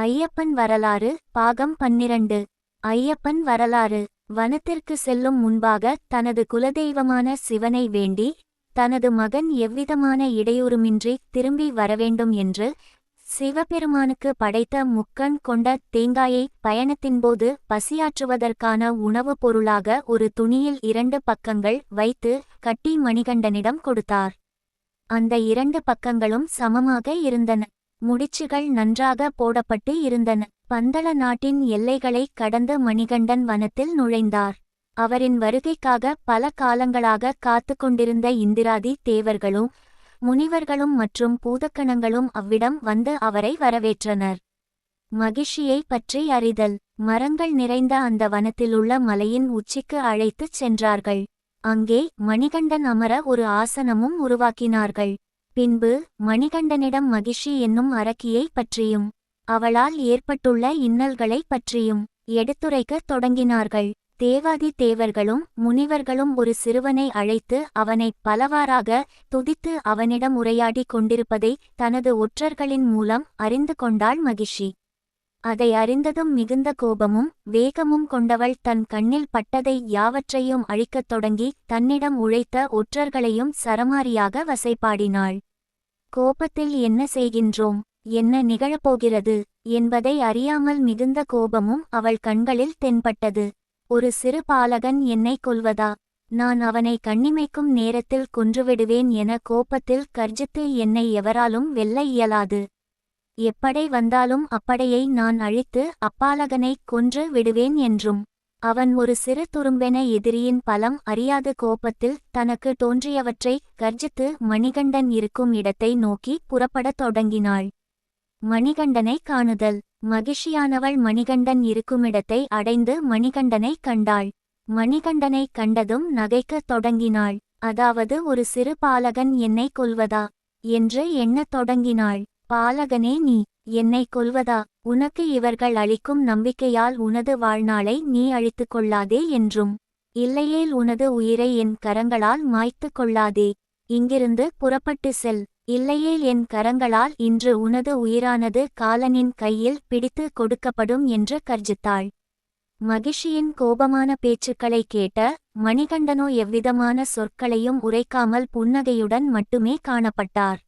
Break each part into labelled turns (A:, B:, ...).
A: ஐயப்பன் வரலாறு பாகம் பன்னிரண்டு. ஐயப்பன் வரலாறு வனத்திற்கு செல்லும் முன்பாக தனது குலதெய்வமான சிவனை வேண்டி தனது மகன் எவ்விதமான இடையூறுமின்றி திரும்பி வரவேண்டும் என்று சிவபெருமானுக்கு படைத்த முக்கண் கொண்ட தேங்காயை பயணத்தின்போது பசியாற்றுவதற்கான உணவுப் பொருளாக ஒரு துணியில் இரண்டு பக்கங்கள் வைத்து கட்டி மணிகண்டனிடம் கொடுத்தார். அந்த இரண்டு பக்கங்களும் சமமாக இருந்தன. முடிச்சுகள் நன்றாக போடப்பட்டு இருந்தன. பந்தள நாட்டின் எல்லைகளைக் கடந்து மணிகண்டன் வனத்தில் நுழைந்தார். அவரின் வருகைக்காக பல காலங்களாக காத்து கொண்டிருந்த இந்திராதி தேவர்களும் முனிவர்களும் மற்றும் பூதக்கணங்களும் அவ்விடம் வந்து அவரை வரவேற்றனர். மகிழ்ச்சியை பற்றி அறிதல். மரங்கள் நிறைந்த அந்த வனத்திலுள்ள மலையின் உச்சிக்கு அழைத்துச் சென்றார்கள். அங்கே மணிகண்டன் அமர ஒரு ஆசனமும் உருவாக்கினார்கள். பின்பு மணிகண்டனிடம் மகிஷி என்னும் அரக்கியை பற்றியும் அவளால் ஏற்பட்டுள்ள இன்னல்களைப் பற்றியும் எடுத்துரைக்கத் தொடங்கினார்கள். தேவாதி தேவர்களும் முனிவர்களும் ஒரு சிறுவனை அழைத்து அவனை பலவாறாக துதித்து அவனிடம் உரையாடிக் கொண்டிருப்பதை தனது ஒற்றர்களின் மூலம் அறிந்து கொண்டாள் மகிஷி. அதை அறிந்ததும் மிகுந்த கோபமும் வேகமும் கொண்டவள் தன் கண்ணில் பட்டதை யாவற்றையும் அழிக்கத் தொடங்கி தன்னிடம் உழைத்த ஒற்றர்களையும் சரமாரியாக வசைபாடினாள். கோபத்தில் என்ன செய்கின்றோம்? என்ன நிகழப்போகிறது? என்பதை அறியாமல் மிகுந்த கோபமும் அவள் கண்களில் தென்பட்டது. ஒரு சிறு பாலகன் என்னை கொல்வதா? நான் அவனை கண்ணிமைக்கும் நேரத்தில் கொன்றுவிடுவேன் என கோபத்தில் கர்ஜித்து என்னை எவராலும் வெல்ல இயலாது. எப்படை வந்தாலும் அப்படையை நான் அழித்து அப்பாலகனை கொன்று விடுவேன் என்றும். அவன் ஒரு சிறு துரும்பென எதிரியின் பலம் அறியாத கோபத்தில் தனக்கு தோன்றியவற்றை கர்ஜித்து மணிகண்டன் இருக்கும் இடத்தை நோக்கி புறப்படத் தொடங்கினாள். மணிகண்டனை காணுதல். மகிழ்ச்சியானவள் மணிகண்டன் இருக்குமிடத்தை அடைந்து மணிகண்டனை கண்டாள். மணிகண்டனை கண்டதும் நகைக்கத் தொடங்கினாள். அதாவது ஒரு சிறு பாலகன் என்னை கொல்வதா? என்று எண்ணத் தொடங்கினாள். பாலகனே நீ என்னை கொல்வதா? உனக்கு இவர்கள் அளிக்கும் நம்பிக்கையால் உனது வாழ்நாளை நீ அழித்துக் கொள்ளாதே என்றும் இல்லையேல் உனது உயிரை என் கரங்களால் மாய்த்து கொள்ளாதே. இங்கிருந்து புறப்பட்டு செல். இல்லையேல் என் கரங்களால் இன்று உனது உயிரானது காலனின் கையில் பிடித்து கொடுக்கப்படும் என்று கர்ஜித்தாள். மகிஷியின் கோபமான பேச்சுக்களை கேட்ட மணிகண்டனோ எவ்விதமான சொற்களையும் உரைக்காமல் புன்னகையுடன் மட்டுமே காணப்பட்டார்.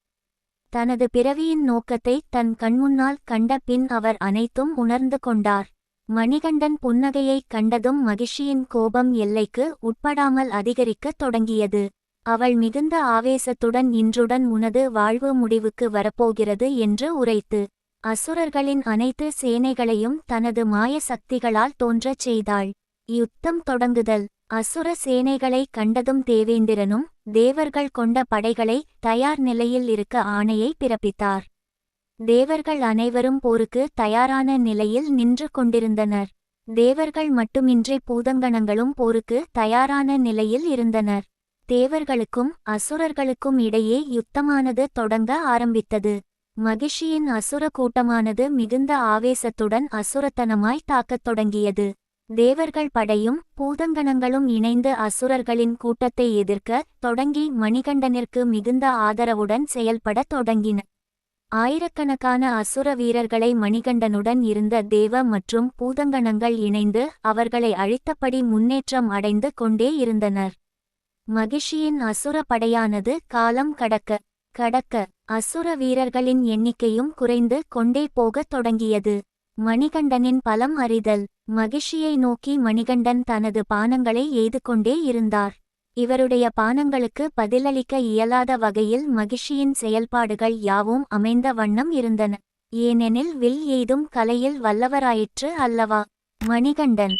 A: தனது பிறவியின் நோக்கத்தை தன் கண்முன்னால் கண்ட பின் அவர் அனைத்தும் உணர்ந்து கொண்டார். மணிகண்டன் புன்னகையைக் கண்டதும் மகிஷியின் கோபம் எல்லைக்கு உட்படாமல் அதிகரிக்கத் தொடங்கியது. அவள் மிகுந்த ஆவேசத்துடன் இன்றுடன் உனது வாழ்வு முடிவுக்கு வரப்போகிறது என்று உரைத்து அசுரர்களின் அனைத்து சேனைகளையும் தனது மாய சக்திகளால் தோன்றச் செய்தாள். யுத்தம் தொடங்குதல். அசுர சேனைகளை கண்டதும் தேவேந்திரனும் தேவர்கள் கொண்ட படைகளை தயார் நிலையில் இருக்க ஆணையை பிறப்பித்தார். தேவர்கள் அனைவரும் போருக்கு தயாரான நிலையில் நின்று கொண்டிருந்தனர். தேவர்கள் மட்டுமின்றி பூதங்கணங்களும் போருக்கு தயாரான நிலையில் இருந்தனர். தேவர்களுக்கும் அசுரர்களுக்கும் இடையே யுத்தமானது தொடங்க ஆரம்பித்தது. மகிஷியின் அசுர கூட்டமானது மிகுந்த ஆவேசத்துடன் அசுரத்தனமாய் தாக்கத் தொடங்கியது. தேவர்கள் படையும் பூதங்கணங்களும் இணைந்து அசுரர்களின் கூட்டத்தை எதிர்க்க தொடங்கி மணிகண்டனிற்கு மிகுந்த ஆதரவுடன் செயல்படத் தொடங்கின. ஆயிரக்கணக்கான அசுர வீரர்களை மணிகண்டனுடன் இருந்த தேவ மற்றும் பூதங்கணங்கள் இணைந்து அவர்களை அழித்தபடி முன்னேற்றம் அடைந்து கொண்டே இருந்தனர். மகிஷியின் அசுர படையானது காலம் கடக்க கடக்க அசுர வீரர்களின் எண்ணிக்கையும் குறைந்து கொண்டே போகத் தொடங்கியது. மணிகண்டனின் பலம் அறிதல் மகிஷியை நோக்கி மணிகண்டன் தனது பானங்களை எய்து கொண்டே இருந்தார். இவருடைய பானங்களுக்கு பதிலளிக்க இயலாத வகையில் மகிஷியின் செயல்பாடுகள் யாவும் அமைந்த வண்ணம் இருந்தன. ஏனெனில் வில் எய்தும் கலையில் வல்லவராயிற்று அல்லவா? மணிகண்டன்